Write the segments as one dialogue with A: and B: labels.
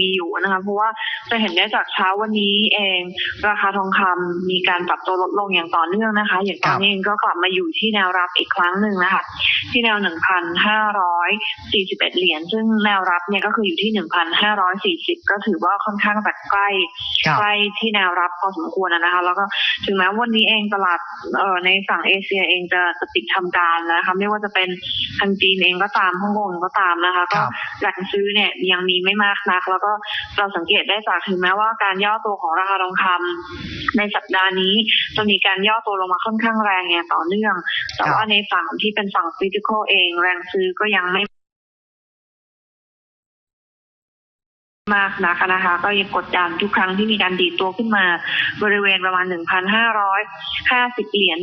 A: มีอยู่นะคะเพราะว่าจะเห็นได้จากเช้าวันนี้เอง ราคาทองคำมีการปรับตัวลดลงอย่างต่อเนื่องนะคะ อย่างตอนนี้เองก็กลับมาอยู่ที่แนวรับอีกครั้งหนึ่งนะคะที่แนว 1,541 เหรียญซึ่งแนวรับเนี่ยก็คืออยู่ที่ 1,540 ก็ถือว่าค่อนข้างแบบใกล้
B: ครับ
A: ใกล้ที่แนวรับพอสมควรนะคะ แล้วก็ถึงแม้วันนี้เองตลาดเอ่อในฝั่งเอเชียเองจะจะปิดทำการนะคะไม่ว่าจะเป็นทางจีนเองก็ตามฮ่องกงก็ตามนะคะ
B: ค
A: ก็
B: รับ
A: แหล่งซื้อเนี่ยยังมีไม่มากนักแล้วก็เราสังเกตได้จากถึงแม้ว่าการย่อตัวของราคาทองคำในสัปดาห์นี้จะมีการย่อตัวลงมาค่อนข้างแรงอย่างต่อเนื่อง แต่ว่าในฝั่งที่เป็นฝั่งฟิสิกอลเองแรงซื้อก็ยังไม่ มากนักนะคะ ก็ยังกดดันทุกครั้งที่มีการดีดตัวขึ้นมาบริเวณประมาณ 1,550 เหรียญ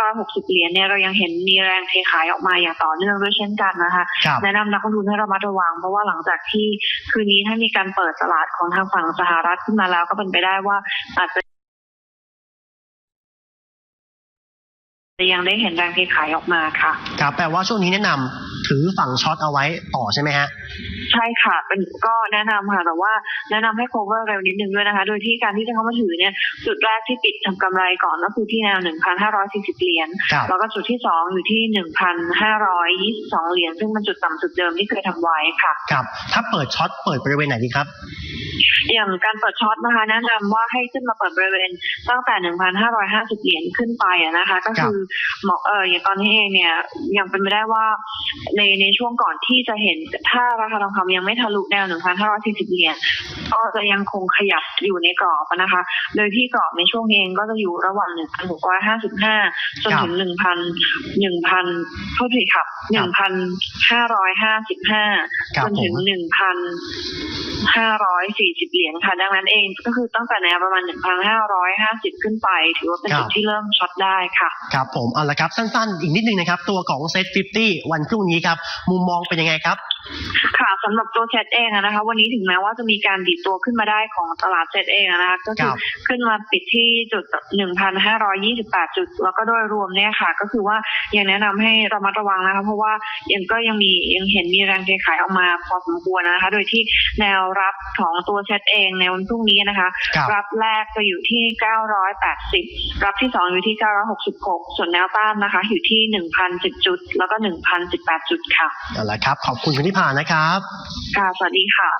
A: 1,560 เหรียญเนี่ยเรายังเห็นมีแรงเทขายออกมาอย่างต่อเนื่องด้วยเช่นกันนะคะ
B: ครับ
A: แนะนำนักลงทุนให้ระมัดระวัง เพราะว่าหลังจากที่คืนนี้ถ้ามีการเปิดตลาดของทางฝั่งสหรัฐขึ้นมาแล้วก็เป็นไปได้ว่าอาจจะยังได้เห็นแรงเทขายออกมาค่ะ
B: ครับแปลว่าช่วงนี้แนะนำ ถือฝั่งช็อตเอาไว้ต่อใช่ไหมฮะ
A: ใช่ค่ะเป็นก็แนะนำค่ะแต่ว่าแนะนำให้ cover เร็วนิดนึงด้วยนะคะ โดยที่การที่จะเข้ามาถือเนี่ยจุดแรกที่ปิดทำกำไรก่อนก็คือที่แนว 1,540 เหรียญ
B: ครับ
A: แล้วก็จุดที่สองอยู่ที่ 1,522 เหรียญซึ่งเป็นจุดต่ำสุดเดิมที่เคยทำไว้ค่ะ
B: ครับถ้าเปิดช็อตเปิดบริเวณไหนดีครับ
A: อย่างการเปิดช็อตนะคะ แนะนำว่าให้ขึ้นมาเปิดบริเวณตั้งแต่ 1,550 เหรียญขึ้นไปอะนะคะ ก็คือเหมาะเอออย่างตอนนี้เองเนี่ยยังเป็นไปได้ว่าในในช่วงก่อนที่จะเห็นถ้าราคาทองคำยังไม่ทะลุแนว 1,540 เหรียญก็จะยังคงขยับอยู่ในกรอบอะนะคะ โดยที่กรอบในช่วงนี้เองก็จะอยู่ระหว่าง 1,655 จนถึง 1,000 1,000โทษทีครับ 1,555
B: ครั
A: จ
B: บ
A: นถึง
B: ผม
A: หนึ่งพันห้าร้อยสี่สิบเหรียญค่ะ ดังนั้นเองก็คือตั้งแต่แนวประมาณหนึ่งพันห้าร้อยห้าสิบขึ้นไป ถือว่าเป็นจุดที่เริ่มช็อตได้ค่ะ
B: ครับผม เอาละครับสั้นๆ อีกนิดนึงนะครับ ตัวของเซ็ต50 วันพรุ่งนี้ครับ มุมมองเป็นยังไงครับ
A: ค่ะสำหรับตัวเซตเองอะนะคะ วันนี้ถึงแม้ว่าจะมีการดีดตัวขึ้นมาได้ของตลาดเซตเองอะนะคะก็คือ
B: ครับ
A: ขึ้นมาปิดที่จุด 1,528 จุด แล้วก็โดยรวมเนี่ยค่ะ ก็คือว่ายังแนะนำให้ระมัดระวังนะคะ เพราะว่ายังก็ยังมียังเห็นมีแรงเทขายออกมาพอสมควรนะคะ โดยที่แนวรับของตัวเซตเองในวันพรุ่งนี้นะคะ
B: ครับ
A: รับแรกจะอยู่ที่ 980 รับที่ 2 อยู่ที่ 966 ส่วนแนวต้านนะคะ อยู่ที่ 1,010 จุด แล้วก็ 1,018 จุดค่ะ
B: เอาละครับ ขอบคุณคุณที่ผ่านนะครับ
A: ค่ะ สวัสดีค่ะ